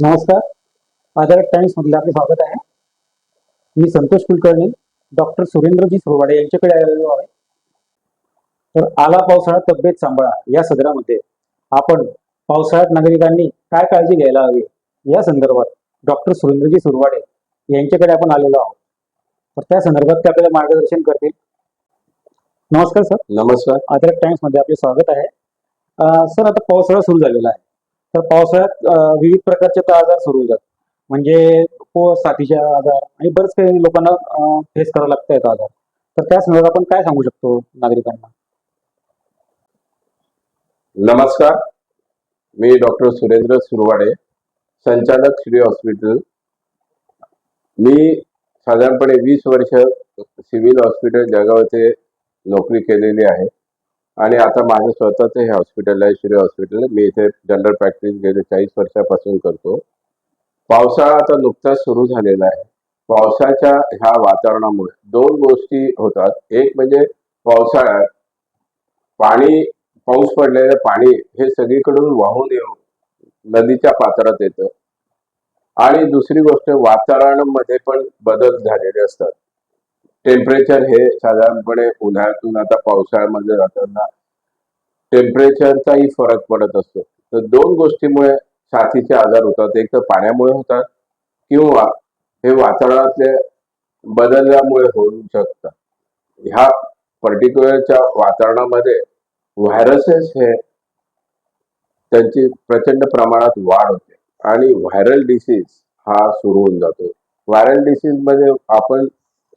नमस्कार. आधार टाइम्स मधले आपले स्वागत आहे. मी संतोष कुलकर्णी डॉक्टर सुरेंद्रजी सुरवाडे यांच्याकडे आलेलो आहे. तर आला पावसाळा तब्येत सांभाळा या सदरामध्ये आपण पावसाळ्यात नागरिकांनी काय काळजी घ्यायला हवी? या संदर्भात डॉक्टर सुरेंद्रजी सुरवाडे यांच्याकडे आपण आलेलो आहोत. तर त्या संदर्भात ते आपल्याला मार्गदर्शन करतील. नमस्कार सर. नमस्कार. आधार टाइम्समध्ये आपले स्वागत आहे. सर आता पावसाळा सुरू झालेला आहे. तर पावसाळ्यात विविध प्रकारचे तर आजार सुरू होतात. म्हणजे साथीचे आजार आणि बरेच काही लोकांना फेस करावं लागत आहेत आजार. तर त्या संदर्भात आपण काय सांगू शकतो नागरिकांना? नमस्कार. मी डॉक्टर सुरेंद्र सुरवाडे संचालक श्री हॉस्पिटल. मी साधारणपणे वीस वर्ष सिव्हिल हॉस्पिटल जळगाव येथे नोकरी केलेली आहे. आणि आता माझं स्वतःचं हे हॉस्पिटल आहे श्री हॉस्पिटल मी इथे जनरल प्रॅक्टिस गेले चाळीस वर्षापासून करतो. पावसाळा आता नुकताच सुरू झालेला आहे. पावसाच्या ह्या वातावरणामुळे दोन गोष्टी होतात. एक म्हणजे पावसाळ्यात पाणी पाऊस पडलेलं पाणी हे सगळीकडून वाहून येऊन नदीच्या पात्रात येतं. आणि दुसरी गोष्ट वातावरणामध्ये पण बदल झालेले असतात. टेम्परेचर हे साधारणपणे उन्हाळ्यातून आता पावसाळ्यामध्ये जाताना टेम्परेचरचाही फरक पडत असतो. तर दोन गोष्टीमुळे साथीचे आजार होतात. एक तर पाण्यामुळे होतात किंवा हे वातावरणातले बदलल्यामुळे होऊ शकतात. ह्या पर्टिक्युलरच्या वातावरणामध्ये व्हायरसेस हे त्यांची प्रचंड प्रमाणात वाढ होते. आणि व्हायरल डिसीज हा सुरू होऊन जातो. व्हायरल डिसीजमध्ये आपण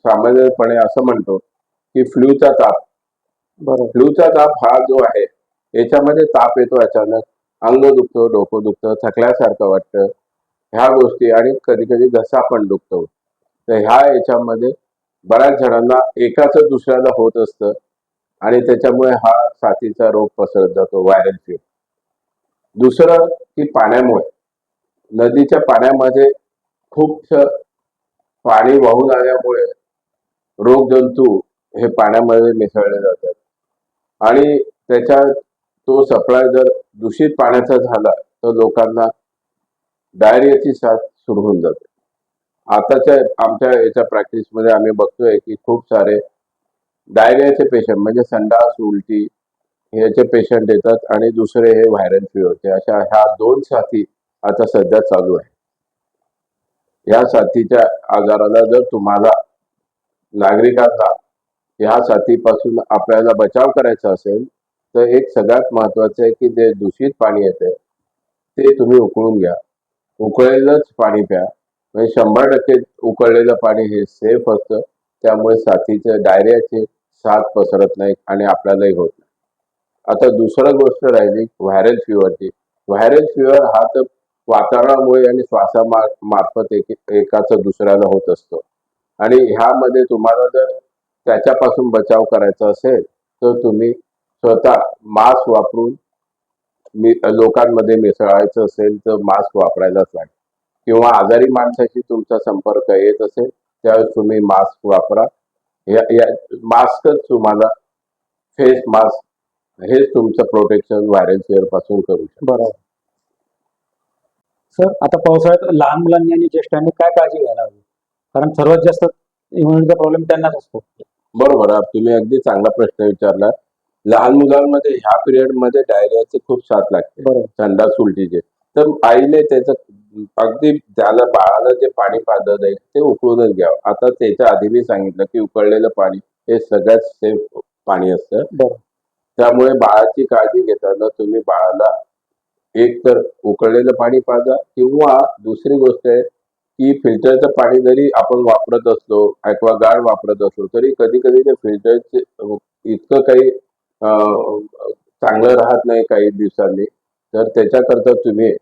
सामान्यपणे असं म्हणतो की फ्लूचा ताप. बरोबर. फ्लूचा ताप हा जो आहे याच्यामध्ये ताप येतो अचानक अंग दुखतं डोकं दुखतं थकल्यासारखं वाटतं ह्या गोष्टी आणि कधी कधी घसा पण दुखतो. तर ह्या याच्यामध्ये बऱ्याच जणांना एकाच दुसऱ्याला होत असतं आणि त्याच्यामुळे हा साथीचा रोग पसरत जातो व्हायरल फीवर दुसरं की पाण्यामुळे. नदीच्या पाण्यामध्ये खूप पाणी वाहून आल्यामुळे रोगजंतू हे पाण्यामध्ये मिसळले जातात. आणि त्याच्या तो सप्लाय जर दूषित पाण्याचा झाला तर लोकांना डायरियाची साथ सुरू होऊन जाते. आताच्या आमच्या याच्या प्रॅक्टिसमध्ये आम्ही बघतोय की खूप सारे डायरियाचे पेशंट म्हणजे संडास उलटी ह्याचे पेशंट येतात आणि दुसरे हे व्हायरल होते अशा ह्या दोन साथी आता सध्या चालू आहे या साथीच्या आजाराला जर तुम्हाला नागरिकांना ह्या साथीपासून आपल्याला बचाव करायचा असेल तर एक सगळ्यात महत्वाचं आहे की जे दूषित पाणी येते ते तुम्ही उकळून घ्या. उकळलेलंच पाणी प्या. म्हणजे शंभर टक्के उकळलेलं पाणी हे सेफ असतं. त्यामुळे साथीचे डायरियाची साथ पसरत नाही आणि आपल्यालाही होत नाही. आता दुसरं गोष्ट राहिली व्हायरल फिवरची व्हायरल फिवर हा तर वातावरणामुळे आणि श्वासा मार्फत एक एकाच दुसऱ्याला होत असतो. आणि ह्यामध्ये तुम्हाला जर त्याच्यापासून बचाव करायचा असेल तर तुम्ही स्वतः मास्क वापरून मी लोकांमध्ये मिसळायचं असेल तर मास्क वापरायलाच लागेल. किंवा आजारी माणसाशी तुमचा संपर्क येत असेल त्यावेळेस तुम्ही मास्क वापरा. या या मास्कच तुम्हाला फेस मास्क हेच तुमचं प्रोटेक्शन व्हायरल फिअरपासून करू शकतो. बरोबर. सर आता पावसाळ्यात लहान मुलांनी आणि ज्येष्ठांनी काय काळजी घ्यायला हवी? कारण सर्वात जास्त इम्युनिटीचा प्रॉब्लेम त्यांनाच असतो. बरोबर तुम्ही अगदी चांगला प्रश्न विचारला. लहान मुलांमध्ये ह्या पिरियडमध्ये डायरियाचे खूप साथ लागते. संडास उलटीचे. तर आईने त्याचं अगदी त्याला बाळाला जे पाणी पाजत आहे ते उकळूनच घ्यावं. आता त्याच्या आधी मी सांगितलं की उकळलेलं पाणी हे सगळ्यात सेफ पाणी असतं. त्यामुळे बाळाची काळजी घेताना तुम्ही बाळाला एक तर उकळलेलं पाणी पाजा किंवा दुसरी गोष्ट आहे की फिल्टरचं पाणी जरी आपण वापरत असलो ॲक्वागार्ड वापरत असलो तरी कधी कधी ते फिल्टरचे इतकं काही चांगलं राहत नाही काही दिवसांनी. तर त्याच्याकरता तुम्ही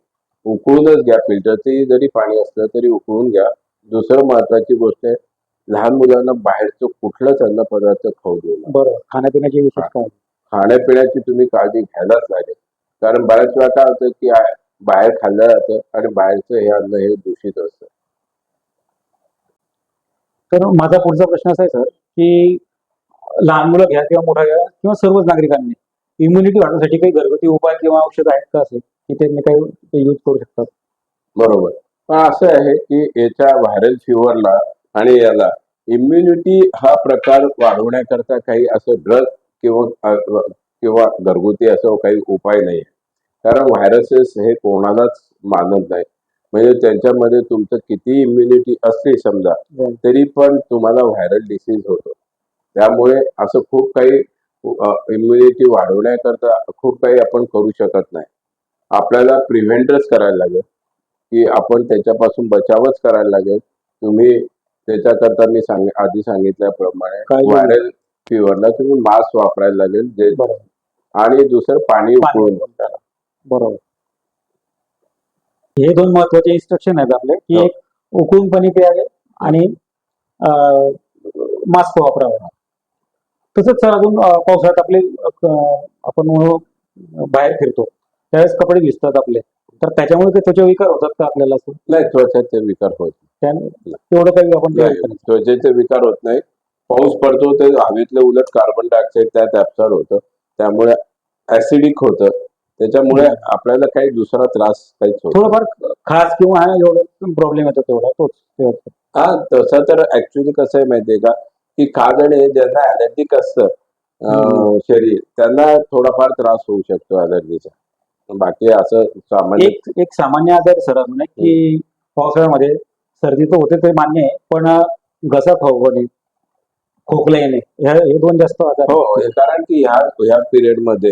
उकळूनच घ्या. फिल्टरचे जरी पाणी असलं तरी उकळून घ्या. दुसरं महत्वाची गोष्ट आहे लहान मुलांना बाहेरचं कुठलंच अन्न पदार्थ खाऊ देऊ नका. बरोबर खाण्यापिण्याची विशेष खाण्यापिण्याची तुम्ही काळजी घ्यायलाच लागेल. कारण बऱ्याच वेळा काय होतं की बाहेर खाल्लं जातं आणि बाहेरचं हे अन्न हे दूषित असतं. तर माझा पुढचा प्रश्न असा आहे सर की लहान मुलं घ्या किंवा मोठा घ्या किंवा सर्वच नागरिकांनी इम्युनिटी वाढवण्यासाठी काही घरगुती उपाय किंवा औषध आहेत का असे की त्यांनी काही यूज करू शकतात? बरोबर. असं आहे की याच्या व्हायरल फिवरला आणि याला इम्युनिटी हा प्रकार वाढवण्याकरता काही असं ड्रग किंवा किंवा घरगुती असं काही उपाय नाही. कारण व्हायरसेस हे कोणालाच मानत नाही म्हणजे त्यांच्यामध्ये तुमचं किती इम्युनिटी असली समजा बरं. तरी पण तुम्हाला व्हायरल डिसीज होतो त्यामुळे असं खूप काही इम्युनिटी वाढवण्याकरता खूप काही आपण करू शकत नाही आपल्याला प्रिव्हेंटच करायला लागेल की आपण त्याच्यापासून बचावच करायला लागेल तुम्ही त्याच्याकरता मी सांग आधी सांगितल्याप्रमाणे. व्हायरल फिवरला तुम्ही मास्क वापरायला लागेल जे आणि दुसरं पाणी उकळून. बरोबर हे दोन महत्त्वाचे इन्स्ट्रक्शन आहेत आपले. की. एक उकळून पाणी प्यावे आणि मास्क वापरावा. तसंच सर अजून पावसाळ्यात आपले आपण बाहेर फिरतो. त्यावेळेस कपडे भिजतात आपले. तर त्याच्यामुळे ते त्वचा विकार होतात का आपल्याला असं? नाही त्वचेचे विकार होत तेवढं काही आपण. त्वचेचे विकार होत नाही. पाऊस पडतो ते हवेतलं उलट कार्बन डायऑक्साईड त्यात ऍब्सॉर्ब होतं. त्यामुळे ऍसिडिक होतं. त्याच्यामुळे आपल्याला काही दुसरा त्रास काहीच होत. थोडंफार खास किंवा एवढं प्रॉब्लेम येतो तेवढा तोच. हा तसं तर ऍक्च्युली कसं आहे माहितीये का की खाजणे ज्यांना ॲलर्जिक असतं शरीर त्यांना थोडाफार त्रास होऊ शकतो ॲलर्जीचा बाकी असं सामान्य एक एक सामान्य आजार सर की पावसाळ्यामध्ये सर्दी तर होते ते मान्य आहे पण घसा फवणे खोकला येणे हे दोन जास्त आजार हो. हे कारण की ह्या ह्या पिरियडमध्ये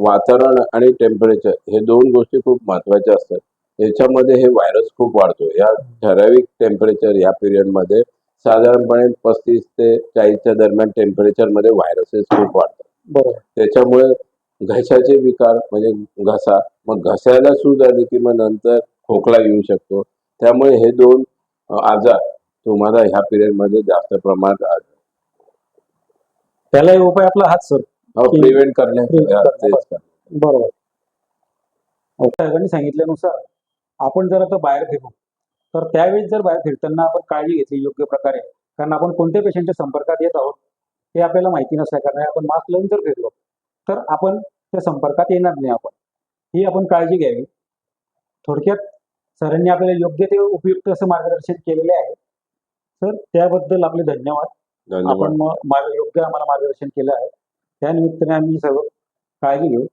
वातावरण आणि टेम्परेचर हे दोन गोष्टी खूप महत्त्वाच्या असतात. याच्यामध्ये हे व्हायरस खूप वाढतो. या ठराविक टेम्परेचर या पिरियडमध्ये साधारणपणे पस्तीस ते चाळीसच्या दरम्यान टेम्परेचरमध्ये व्हायरसेस खूप वाढतात. त्याच्यामुळे घशाचे विकार म्हणजे घसा मग घशाला सूज आली की मग नंतर खोकला येऊ शकतो. त्यामुळे हे दोन आजार तुम्हाला ह्या पिरियडमध्ये जास्त प्रमाणात आढळतात. त्याला उपाय आपला हाच सर. प्रिव्हेंट करणे. हा. बरोबर. साहेबांनी सांगितल्यानुसार आपण जर आता बाहेर फिरू तर त्यावेळेस जर बाहेर फिरताना आपण काळजी घेतली योग्य प्रकारे कारण आपण कोणत्या पेशंटच्या संपर्कात येत आहोत हे आपल्याला माहिती नसल्या कारण आपण मास्क लावून जर फिरलो तर आपण त्या संपर्कात येणार नाही आपण. ही आपण काळजी घ्यावी. थोडक्यात सरांनी आपल्याला योग्य ते उपयुक्त असं मार्गदर्शन केलेले आहे. तर त्याबद्दल आपले धन्यवाद. आपण योग्य आम्हाला मार्गदर्शन केलं आहे. त्यानिमित्ताने आम्ही सर्व काळजी घेऊ.